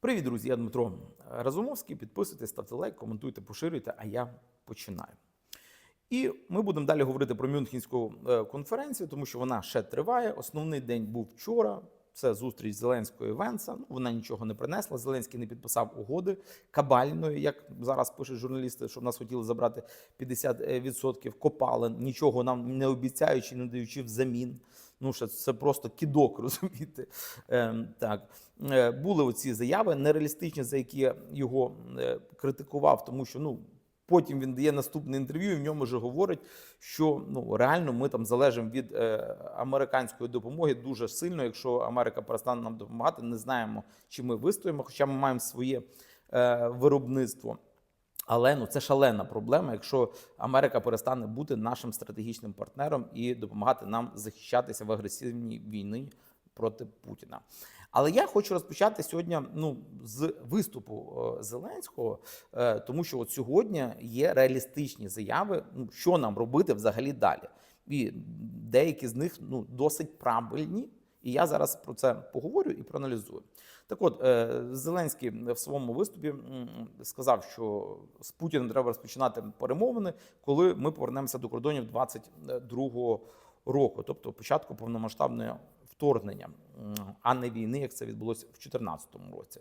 Привіт, друзі! Я Дмитро Разумовський. Підписуйтесь, ставте лайк, коментуйте, поширюйте, а я починаю. І ми будемо далі говорити про Мюнхенську е, конференцію, тому що вона ще триває. Основний день був вчора. Це зустріч Зеленського і Венса. Ну, вона нічого не принесла. Зеленський не підписав угоди кабальної, як зараз пишуть журналісти, що в нас хотіли забрати 50% копалин, нічого нам не обіцяючи, не даючи взамін. Ну, що це просто кідок, розумієте? Ем, так. Е, були оці заяви нереалістичні, за які я його е, критикував, тому що ну. Потім він дає наступне інтерв'ю, і в ньому вже говорить, що ну реально ми там залежимо від е, американської допомоги дуже сильно. Якщо Америка перестане нам допомагати, не знаємо, чи ми вистоїмо, хоча ми маємо своє е, виробництво. Але ну це шалена проблема, якщо Америка перестане бути нашим стратегічним партнером і допомагати нам захищатися в агресивній війні проти Путіна. Але я хочу розпочати сьогодні ну, з виступу е, Зеленського, е, тому що от сьогодні є реалістичні заяви, ну, що нам робити взагалі далі. І деякі з них ну, досить правильні. І я зараз про це поговорю і проаналізую. Так от, е, Зеленський в своєму виступі сказав, що з Путіним треба розпочинати перемовини, коли ми повернемося до кордонів 22-го року, тобто початку повномасштабної вторгнення, а не війни, як це відбулося в 2014 році.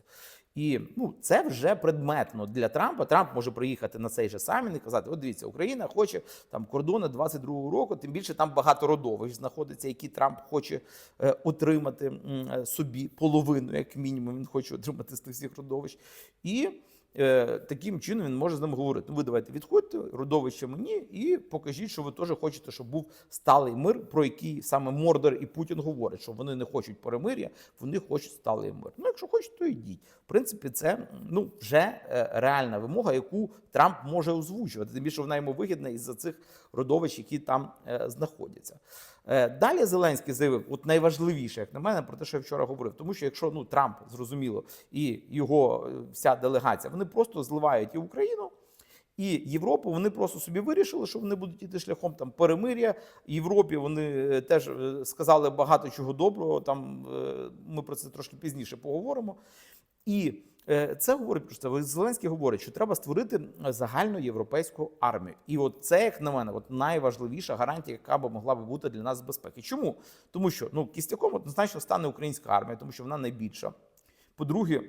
І ну, це вже предметно для Трампа. Трамп може приїхати на цей же саміт і казати: от дивіться, Україна хоче там кордони 22-го року. Тим більше там багато родовищ знаходиться, які Трамп хоче е, отримати е, собі половину, як мінімум, він хоче отримати з тих всіх родовищ. І таким чином він може з ними говорити: ну, ви давайте відходьте, родовище мені, і покажіть, що ви теж хочете, щоб був сталий мир, про який саме Мордор і Путін говорять, що вони не хочуть перемир'я, вони хочуть сталий мир. Ну, якщо хочуть, то йдіть. В принципі, це ну вже е, реальна вимога, яку Трамп може озвучувати. Тим більше вона йому вигідна із-за цих родовищ, які там е, знаходяться. Е, Далі Зеленський заявив, от найважливіше, як на мене, про те, що я вчора говорив. Тому що якщо ну Трамп зрозуміло і його е, вся делегація, вони просто зливають і Україну. І Європу вони просто собі вирішили, що вони будуть іти шляхом там перемир'я. Європі вони е, теж сказали багато чого доброго. Там ми про це трошки пізніше поговоримо. І це говорить про це. Зеленський говорить, що треба створити загальну європейську армію. І от це, як на мене, от найважливіша гарантія, яка б могла б бути для нас безпеки. Чому? Тому що ну кістяком однозначно стане українська армія, тому що вона найбільша. По-друге,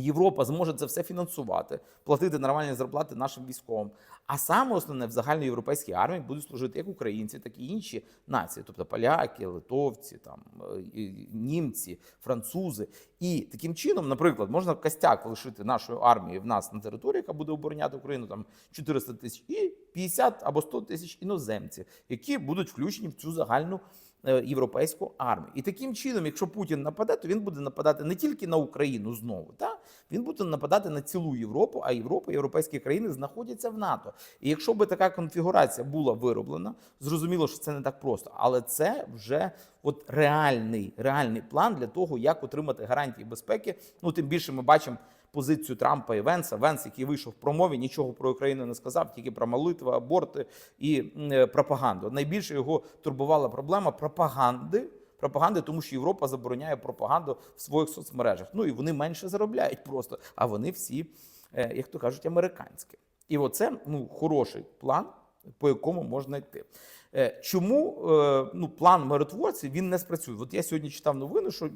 Європа зможе це все фінансувати, платити нормальні зарплати нашим військовим. А саме основне в загальноєвропейській армії будуть служити як українці, так і інші нації, тобто поляки, литовці, там е, німці, французи. І таким чином, наприклад, можна костяк лишити нашої армії в нас на території, яка буде обороняти Україну, там 400 тисяч, і 50 або 100 тисяч іноземців, які будуть включені в цю загальну європейську армію. І таким чином, якщо Путін нападе, то він буде нападати не тільки на Україну знову, та він буде нападати на цілу Європу, а Європа, європейські країни знаходяться в НАТО. І якщо би така конфігурація була вироблена, зрозуміло, що це не так просто, але це вже от реальний, реальний план для того, як отримати гарантії безпеки. Ну тим більше ми бачимо. Позицію Трампа і Венса. Венс, який вийшов в промові, нічого про Україну не сказав, тільки про молитви, аборти і е, пропаганду. Найбільше його турбувала проблема пропаганди. Пропаганди, тому що Європа забороняє пропаганду в своїх соцмережах. Ну і вони менше заробляють просто, а вони всі, е, як то кажуть, американські. І оце ну, хороший план, по якому можна йти. Е, Чому ну, план миротворців він не спрацює? От я сьогодні читав новини, що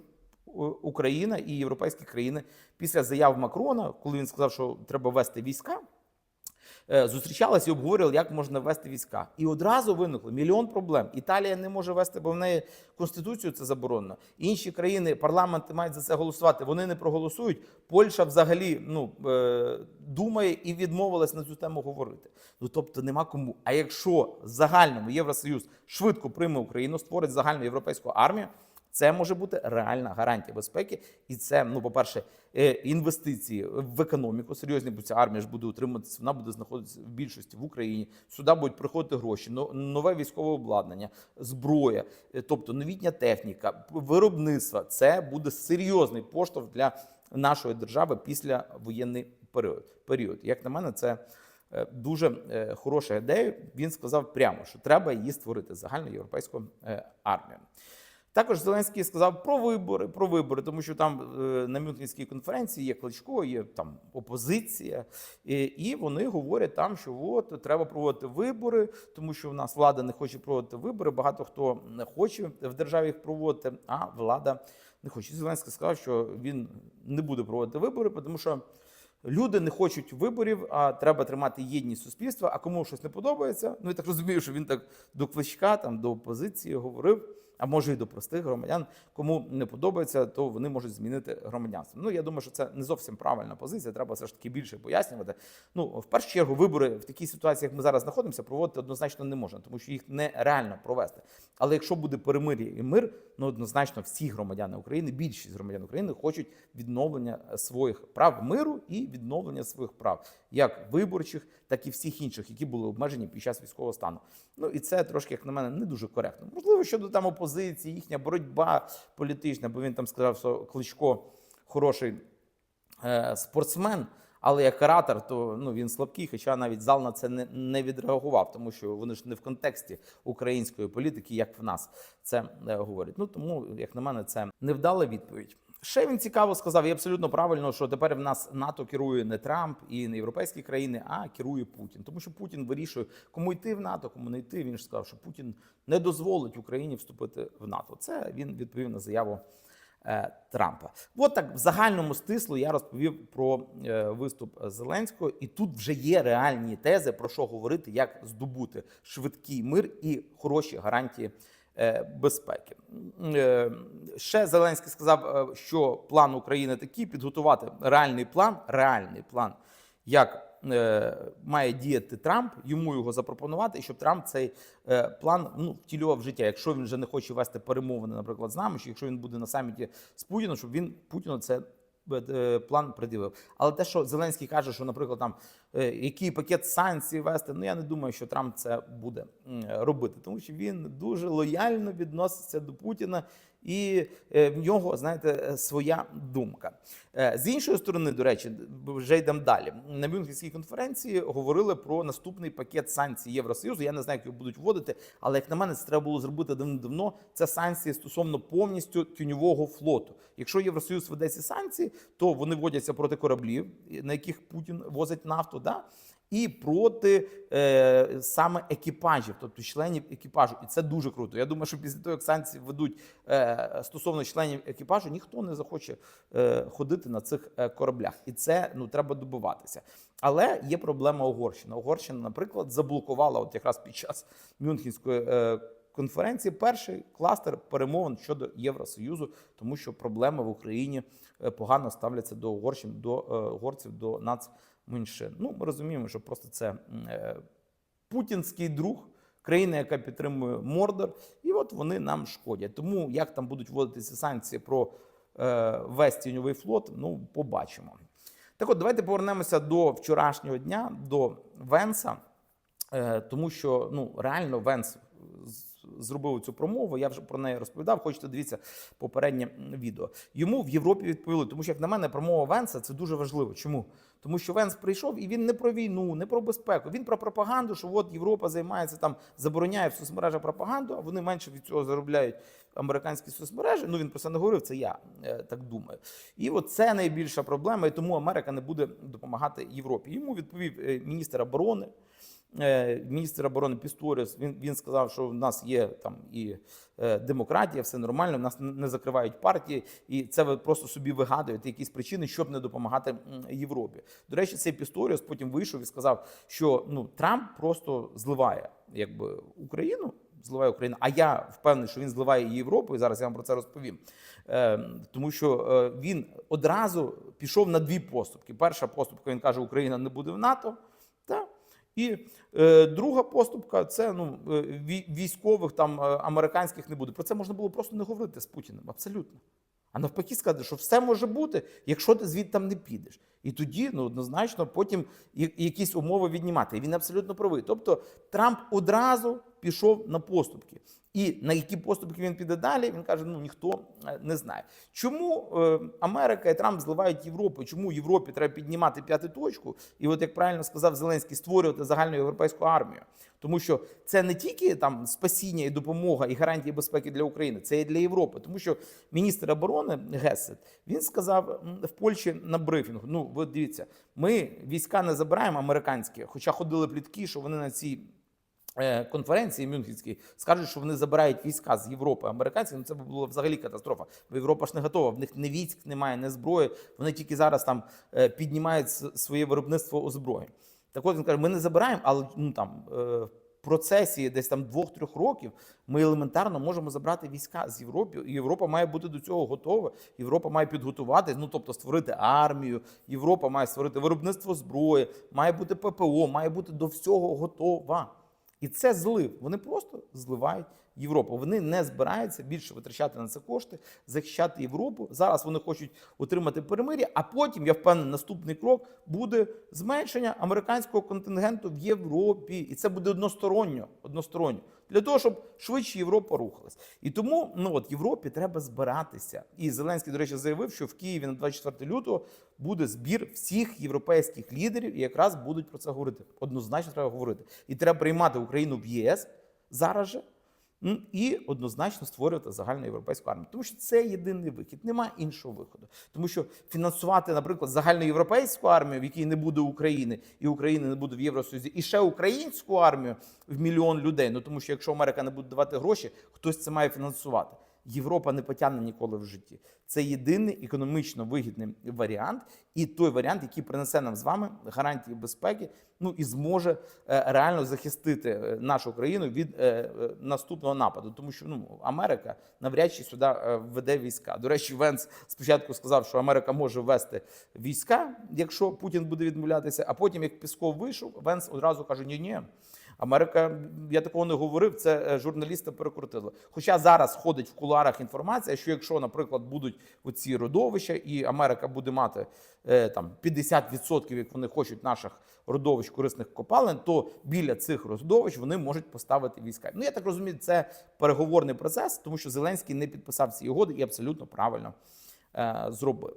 Україна і європейські країни після заяв Макрона, коли він сказав, що треба вести війська, е, зустрічалися і обговорювали, як можна вести війська. І одразу виникло мільйон проблем. Італія не може вести, бо в неї конституцію це заборонено. Інші країни, парламенти мають за це голосувати. Вони не проголосують. Польща взагалі ну, е, думає і відмовилась на цю тему говорити. Ну тобто нема кому. А якщо загальному Євросоюз швидко прийме Україну, створить загальну європейську армію. Це може бути реальна гарантія безпеки, і це, ну, по-перше, е, інвестиції в економіку серйозні, бо ця армія ж буде утримуватися, вона буде знаходитися в більшості в Україні. Сюди будуть приходити гроші, но- нове військове обладнання, зброя, е, тобто новітня техніка, виробництво. Це буде серйозний поштовх для нашої держави після воєнний період. період. Як на мене, це е, дуже хороша ідея. Він сказав прямо, що треба її створити загальну європейську армію. Також Зеленський сказав про вибори, про вибори, тому що там е, на Мюнхенській конференції є Кличко, є там опозиція, і, вони говорять там, що от треба проводити вибори, тому що в нас влада не хоче проводити вибори. Багато хто не хоче в державі їх проводити, а влада не хоче. Зеленський сказав, що він не буде проводити вибори, тому що. Люди не хочуть виборів, а треба тримати єдність суспільства. А кому щось не подобається, ну я так розумію, що він так до кличка, там до опозиції говорив, а може і до простих громадян. Кому не подобається, то вони можуть змінити громадянство. Ну я думаю, що це не зовсім правильна позиція. Треба все ж таки більше пояснювати. Ну, в першу чергу, вибори в такій ситуації, як ми зараз знаходимося, проводити однозначно не можна, тому що їх нереально провести. Але якщо буде перемир'я і мир, ну однозначно всі громадяни України, більшість громадян України хочуть відновлення своїх прав миру і відновлення своїх прав, як виборчих, так і всіх інших, які були обмежені під час військового стану. Ну і це трошки, як на мене, не дуже коректно. Можливо, щодо там опозиції, їхня боротьба політична, бо він там сказав, що Кличко хороший е, спортсмен. Але як каратор, то ну він слабкий, хоча навіть зал на це не, не відреагував, тому що вони ж не в контексті української політики, як в нас це е, говорять. Ну тому, як на мене, це невдала відповідь. Ще він цікаво сказав, і абсолютно правильно, що тепер в нас НАТО керує не Трамп і не європейські країни, а керує Путін. Тому що Путін вирішує, кому йти в НАТО, кому не йти. Він ж сказав, що Путін не дозволить Україні вступити в НАТО. Це він відповів на заяву е, Трампа. От так в загальному стислу я розповів про е, виступ Зеленського, і тут вже є реальні тези про що говорити, як здобути швидкий мир і хороші гарантії. Е, Безпеки Е, ще Зеленський сказав, е, що план України такий: підготувати реальний план, реальний план, як має діяти Трамп, йому його запропонувати, щоб Трамп цей план ну, втілював життя. Якщо він вже не хоче вести перемовини, наприклад, з нами, чи якщо він буде на саміті з Путіном, щоб він Путіну це план приділив. Але те, що Зеленський каже, що, наприклад, там який пакет санкцій вести, ну я не думаю, що Трамп це буде робити, тому що він дуже лояльно відноситься до Путіна. І е, в нього, знаєте, е, своя думка. Е, З іншої сторони, до речі, вже йдемо далі. На Мюнхенській конференції говорили про наступний пакет санкцій Євросоюзу. Я не знаю, як його будуть вводити, але як на мене, це треба було зробити давно. Це санкції стосовно повністю тюньового флоту. Якщо Євросоюз веде ці санкції, то вони вводяться проти кораблів, на яких Путін возить нафту. Да? і проти е, саме екіпажів, тобто членів екіпажу. І це дуже круто. Я думаю, що після того, як санкції ведуть е, стосовно членів екіпажу, ніхто не захоче е, ходити на цих е, кораблях. І це ну треба добиватися. Але є проблема Угорщини. Угорщина, наприклад, заблокувала от якраз під час Мюнхенської. Е, Конференції перший кластер перемовин щодо Євросоюзу, тому що проблеми в Україні е, погано ставляться до угорщин, до е, угорців, до нацменшин. Ну, ми розуміємо, що просто це е, путінський друг, країна, яка підтримує Мордор, і от вони нам шкодять. Тому як там будуть вводитися санкції про е, весь тіньовий флот, ну побачимо. Так от, давайте повернемося до вчорашнього дня, до Венса, е, тому що ну реально Венс зробив цю промову. Я вже про неї розповідав. Хочете дивіться попереднє відео. Йому в Європі відповіли, тому що як на мене, промова Венса це дуже важливо. Чому? Тому що Венс прийшов і він не про війну, не про безпеку. Він про пропаганду, що от Європа займається там, забороняє в соцмережах пропаганду, а вони менше від цього заробляють американські соцмережі. Ну він про це не говорив. Це я е, так думаю. І от це найбільша проблема, і тому Америка не буде допомагати Європі. Йому відповів е, міністр оборони. Е, Міністр оборони Пісторіус він, він сказав, що в нас є там і демократія, все нормально, в нас не закривають партії, і це ви просто собі вигадуєте якісь причини, щоб не допомагати Європі. До речі, цей Пісторіус потім вийшов і сказав, що ну Трамп просто зливає якби Україну. Зливає Україну, а я впевнений, що він зливає Європу, і зараз я вам про це розповім. Е, тому що е, він одразу пішов на дві поступки. Перша поступка він каже, Україна не буде в НАТО. Та? І е, друга поступка це ну е, військових там е, американських не буде. Про це можна було просто не говорити з Путіним. Абсолютно. А навпаки, сказати, що все може бути, якщо ти звідти там не підеш. І тоді ну однозначно потім якісь умови віднімати. І він абсолютно правий. Тобто Трамп одразу пішов на поступки. І на які поступки він піде далі, він каже: ну ніхто е, не знає. Чому е, Америка і Трамп зливають Європу? Чому Європі треба піднімати п'яту точку? І, от як правильно сказав Зеленський, створювати загальну європейську армію. Тому що це не тільки там спасіння і допомога і гарантії безпеки для України, це і для Європи. Тому що міністр оборони Гесет він сказав в Польщі на брифінгу: ну ви дивіться, ми війська не забираємо американські, хоча ходили плітки, що вони на цій. Е, Конференції Мюнхенській скажуть, що вони забирають війська з Європи. Американці ну це б була взагалі катастрофа. Бо Європа ж не готова. В них не військ немає, не зброї. Вони тільки зараз там е, піднімають своє виробництво озброєнь. Так от він каже: ми не забираємо, але ну там е, в процесі десь там двох-трьох років ми елементарно можемо забрати війська з Європи. І Європа має бути до цього готова. Європа має підготувати, ну тобто створити армію. Європа має створити виробництво зброї, має бути ППО, має бути до всього готова. І це злив. Вони просто зливають Європу. Вони не збираються більше витрачати на це кошти, захищати Європу. Зараз вони хочуть отримати перемир'я, а потім, я впевнений, наступний крок буде зменшення американського контингенту в Європі. І це буде односторонньо. односторонньо. Для того, щоб швидше Європа рухалась. І тому ну от Європі треба збиратися. І Зеленський, до речі, заявив, що в Києві на 24 лютого буде збір всіх європейських лідерів, і якраз будуть про це говорити. Однозначно треба говорити. І треба приймати Україну в єС зараз же. М, І однозначно створювати загальну європейську армію, тому що це єдиний вихід, немає іншого виходу. Тому що фінансувати, наприклад, загальну європейську армію, в якій не буде України, і України не буде в Євросоюзі, і ще українську армію в мільйон людей. Ну тому що якщо Америка не буде давати гроші, хтось це має фінансувати. Європа не потягне ніколи в житті. Це єдиний економічно вигідний варіант, і той варіант, який принесе нам з вами гарантії безпеки, ну і зможе е, реально захистити е, нашу країну від е, наступного нападу. Тому що ну Америка навряд чи сюди е, введе війська. До речі, Венс спочатку сказав, що Америка може ввести війська, якщо Путін буде відмовлятися. А потім, як Пісков вийшов, Венс одразу каже: ні, ні. Америка, я такого не говорив. Це е, журналісти перекрутили. Хоча зараз ходить в куларах інформація, що якщо, наприклад, будуть оці родовища, і Америка буде мати е, там 50%, як вони хочуть, наших родовищ корисних копалин, то біля цих родовищ вони можуть поставити війська. Ну я так розумію, це переговорний процес, тому що Зеленський не підписав ці угоди і абсолютно правильно е, зробив.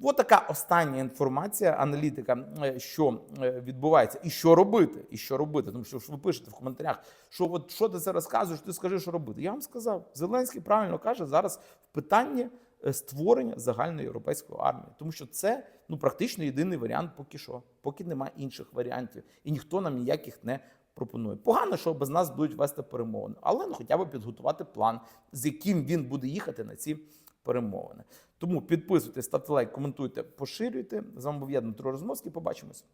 От така остання інформація, аналітика, е, що е, відбувається, і що робити, і що робити. Тому що ви пишете в коментарях, що от що ти це розказуєш, ти скажи, що робити. Я вам сказав, Зеленський правильно каже зараз в питанні е, створення загальної європейської армії, тому що це ну практично єдиний варіант, поки що, поки немає інших варіантів, і ніхто нам ніяких не пропонує. Погано, що без нас будуть вести перемовини, але ну хоча б підготувати план, з яким він буде їхати на ці перемовини. Тому підписуйтесь, ставте лайк, коментуйте, поширюйте. З вами був я, Дмитро Розмовський. Побачимось.